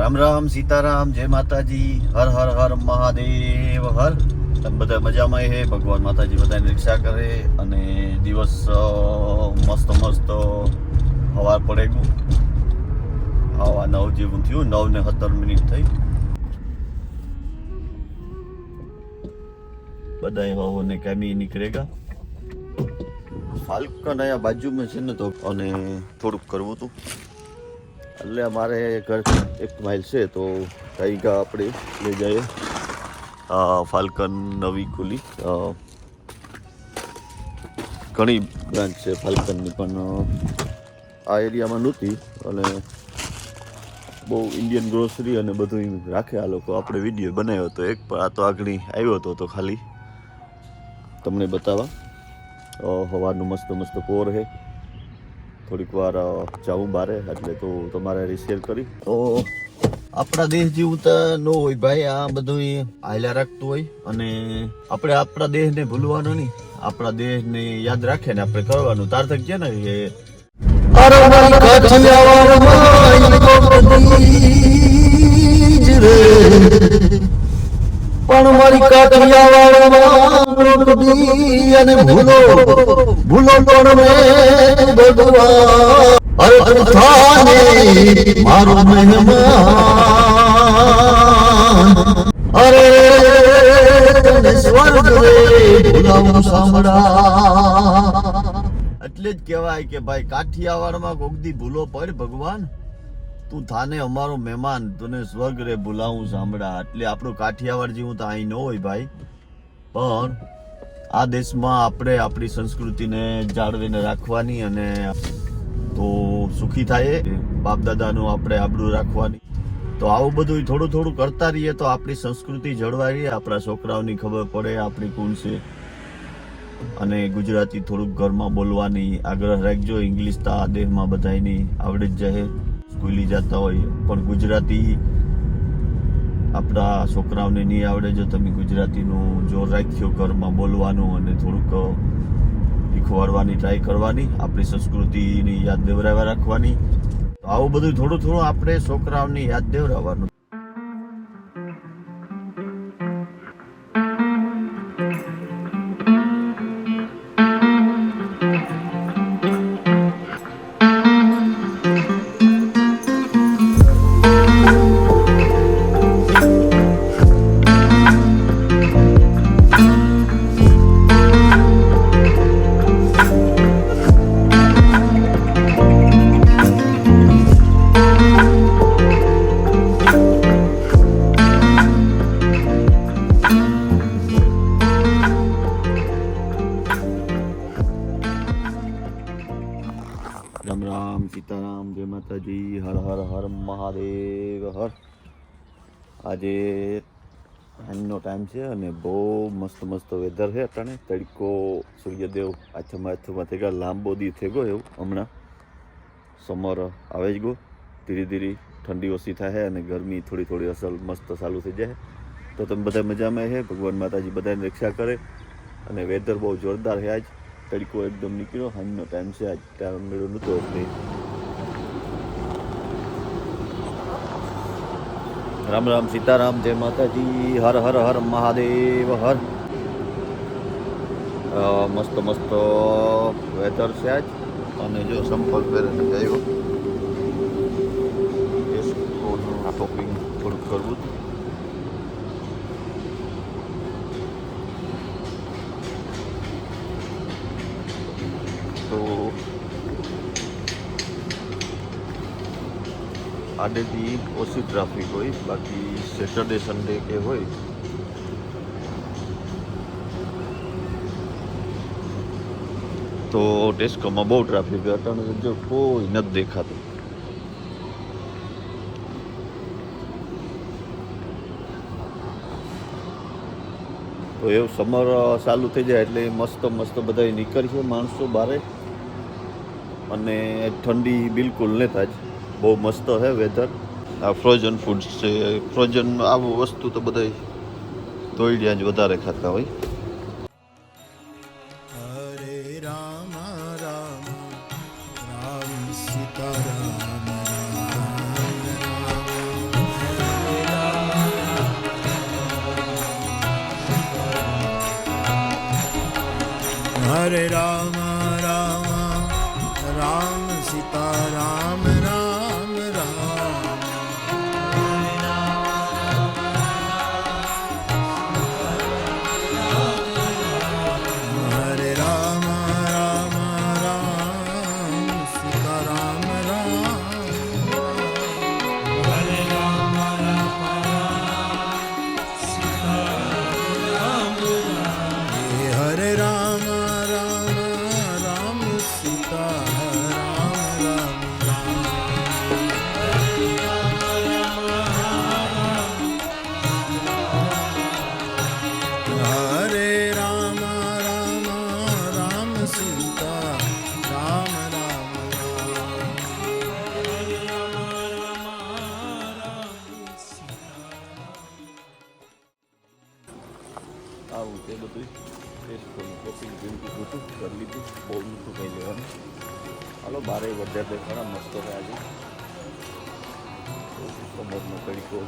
રામ રામ સીતારામ, જય માતાજી, હર હર હર, મહાદેવ, હર. તમે બધા મજામાં હે? ભગવાન માતાજી બધાની રક્ષા કરે અને દિવસ મસ્ત મસ્ત હવાર પડે ગયું હવા નવ જેવું થયું. નવ ને સત્તર મિનિટ થઈ. બધા હવો કેમી કામી નીકળેગા. ફાલ્કન અહીંયા બાજુમાં છે ને તો અને થોડુંક કરવું હતું. એટલે અમારે ઘર એક માઇલ છે, તો કાઈગા આપણે લઈ જઈએ. ફાલ્કન નવી ખુલી ઘણી બ્રાન્ચ છે ફાલ્કનની પણ આ એરિયામાં નહોતી. અને બહુ ઇન્ડિયન ગ્રોસરી અને બધું રાખે આ લોકો. આપણે વીડિયો બનાવ્યો હતો એક, પણ આ તો આગળ આવ્યો હતો તો ખાલી. તમને બતાવવા. હવાનું મસ્ત મસ્ત કોર છે. થોડીક વાર જવું જાઉં બારે એટલે તો તમારે શેર કરી. તો આપણા દેશ જેવું તો ન હોય ભાઈ આ બધું હાલ્યા રાખતું હોય. અને આપણે આપણા દેશને ભૂલવાનો નહીં. આપણા દેશને યાદ રાખે ને આપણે કરવાનું. તારતક છે ને કે પણ મારી ભગવાન. અરે એટલે જ કહેવાય કે ભાઈ કાઠિયાવાડમાં કોકદી ભૂલો પડ ભગવાન. તું થાને અમારો મહેમાન, તને સ્વર્ગ રે બોલાવું સાંભળા. એટલે આપણું કાઠિયાવાડ જેવું તો અહીં ન હોય ભાઈ. પણ આ દેશમાં આપણે આપણી સંસ્કૃતિને જાળવીને રાખવાની અને તો સુખી થાય બાપ દાદાનું આપણે આબરૂ રાખવાની. તો આવું બધું થોડું થોડું કરતા રહીએ તો આપણી સંસ્કૃતિ જળવાઈ રહે, આપણા છોકરાઓની ખબર પડે, આપણી કોણ છે. અને ગુજરાતી થોડુંક ઘરમાં બોલવાની આગ્રહ રાખજો, ઇંગ્લિશ તો આ દેહમાં બધાની આવડી જ જાય સ્કૂલી જતા હોય. પણ ગુજરાતી આપણા છોકરાઓને નહીં આવડે જો તમે ગુજરાતીનું જોર રાખ્યો ઘરમાં બોલવાનું અને થોડુંક શીખવાડવાની ટ્રાય કરવાની, આપણી સંસ્કૃતિની યાદ દેવરાવા રાખવાની. આવું બધું થોડું થોડું આપણે છોકરાઓની યાદ દેવરાવવાનું રામ રામ સીતારામ, જય માતાજી, હર હર હર મહાદેવ, હર. આજે સાંજનો ટાઈમ છે અને બહુ મસ્ત મસ્ત વેધર છે અટાણે તડકો, સૂર્યદેવ આથમાં આથમાં થઈ ગયા, લાંબો દી થઈ ગયો એવું હમણાં. સમર આવે જ ગયો. ધીરે ધીરે ઠંડી ઓછી થાય અને ગરમી થોડી થોડી અસલ મસ્ત ચાલુ થઈ જાય તો તમે બધા મજામાં છે ભગવાન માતાજી બધાની રક્ષા કરે અને વેધર બહુ જોરદાર છે આજ. તડકો એકદમ નીકળ્યો સાંજનો ટાઈમ છે આજ ટાઈમ મેળો નહોતો એટલે રામ રામ સીતારામ જય માતાજી હર હર હર મહાદેવ હર મસ્ત મસ્ત વેધર છે આજ. અને જો સંપર્ક પહેરીને ગયો શોપિંગ થોડુંક કરવું. તો આડેથી ઓછી ટ્રાફિક હોય, બાકી સેટરડે સન્ડે કે હોય. તો ટેસ્કોમાં બહુ ટ્રાફિક અટાણે જો કોઈ નથી દેખાતું. તો એવું સમર ચાલુ થઈ જાય એટલે મસ્ત મસ્ત બધા નીકળશે માણસો બારે. અને ઠંડી બિલકુલ નથી આજ. બહુ મસ્ત છે વેધર આ ફ્રોઝન ફૂડ છે. ફ્રોઝન આવું વસ્તુ તો બધા તોઈડિયા જ વધારે ખાતા હોય. Hare Rama Rama राम सिता राम રામ તે બધું ટેસ્ટનું શોપિંગ બિલકુલ બધું કરી લીધું, બહુ મીઠું થઈ લેવાનું હાલો, બારે વધારે ખરા, મસ્ત છે. કમરનો તરીકો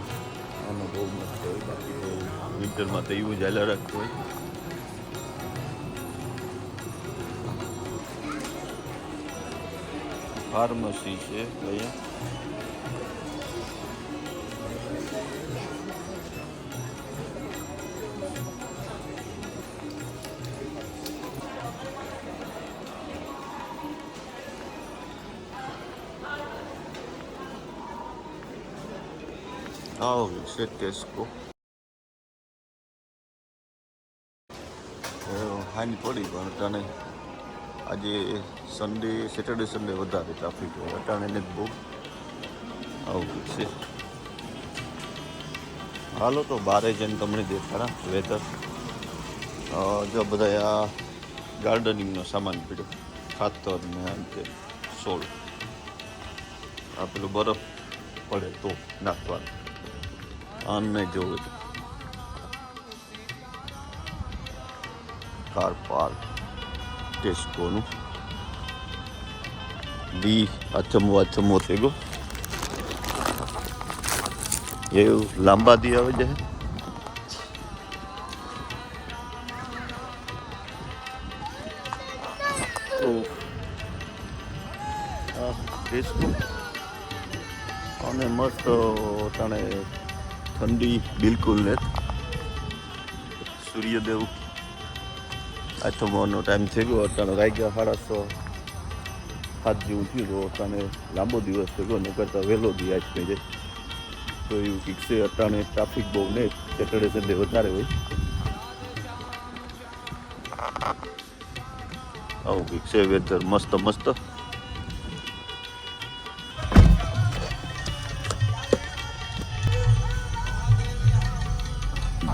આનો બહુ મસ્ત હોય, બાકી તો વિન્ટરમાં તો એવું જ હાલ્યા રાખતું હોય. ફાર્મસી છે, અહીંયા. આવો છે ટેસ્કો હાની પડી પણ અટાણે આજે સન્ડે સેટરડે સન્ડે વધારે ટ્રાફિક હોય અટાણે ને બહુ આવું છે હાલો તો બારે જઈને તમને દેખાડા વેધર જો બધા આ ગાર્ડનિંગનો સામાન પીડ્યો. ખાતર ને આમ તે સોળ. આ પેલું બરફ પડે તો નાખવાનું. આને જોવું કાર પાર્ક ટેસ્કોનું દી અચમો અચમો થઈ ગયો એવું લાંબા દી આવે છે ટેસ્કો અને મસ્ત તણે ઠંડી બિલકુલ ને સૂર્યદેવ આથમવાનો ટાઈમ થઈ ગયો, અટાણે વાગ્યા સાડા હાથ જેવું થયું તો અટાણે લાંબો દિવસ થઈ ગયો ન કરતાં વહેલો દિયાજ આજ થઈ જાય તો એવું કંઈક છે, અટાણે ટ્રાફિક બહુ ને સેટરડે સન્ડે વધારે હોય. આવું કંઈક છે વેધર મસ્ત મસ્ત.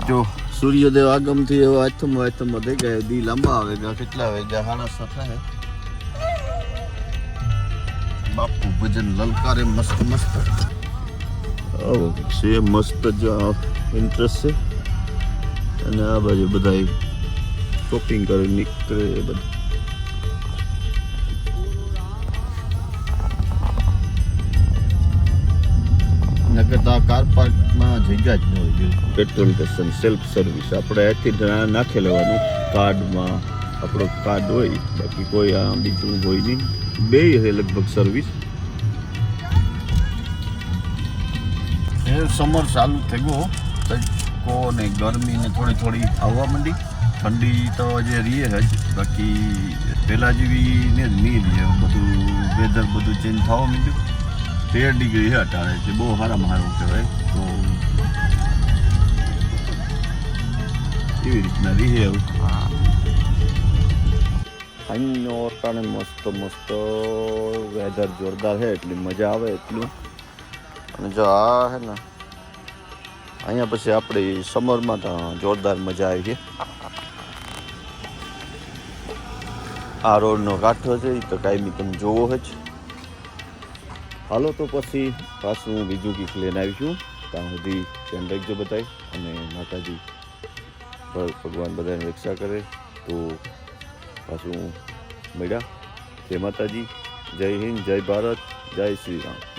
જો સૂર્યદેવ આગમથી એવો આથમ આથમ થઈ ગયા. દી લાંબા આવે ગયા કેટલા વાગ્યા? સાડા સાત થાય. બાપુ ભજન લલકારે મસ્ત મસ્ત. આવો, છે મસ્ત જ ઇન્ટરેસ્ટ છે. અને આ બાજુ બધા શોપિંગ કરી નીકળે બધા. નકર તો આ કાર પાર્કમાં જગ્યા જ ન હોય પેટ્રોલ સ્ટેશન સેલ્ફ સર્વિસ આપણે અહીંથી જ નાખી લેવાનું. કાર્ડમાં આપણો કાર્ડ હોય બાકી કોઈ આ બીજું હોય નહીં. બે છે લગભગ સર્વિસ સમર ચાલુ થઈ ગયો તડકો ને ગરમી ને થોડી થોડી આવવા માંડી. ઠંડી તો જે રીએ જ. બાકી પહેલાં જેવી ને જ નહીં રહે. બધું વેધર બધું ચેન્જ થવા માંડ્યું. તેર ડિગ્રી છે અટાણે જે બહુ સારામાં સારું કહેવાય. તો એવી રીતના રીહે એવું. અહીંનો અટાણે મસ્ત મસ્ત વેધર જોરદાર છે, એટલી મજા આવે એટલું. અને જો આ હે ને, અહીંયા પછી આપણે સમરમાં તો જોરદાર મજા આવી છે. આ રોડનો કાંઠો છે એ તો કાયમી તમે જોવો જ. હાલો તો પછી પાછું બીજું કંઈક લઈને આવીશું. ત્યાં સુધી ધ્યાન રાખજો બધાય અને માતાજી ભગવાન બધાને રક્ષા કરે. તો પાછું મળ્યા. જય માતાજી. જય હિન્દ, જય ભારત, જય શ્રી રામ.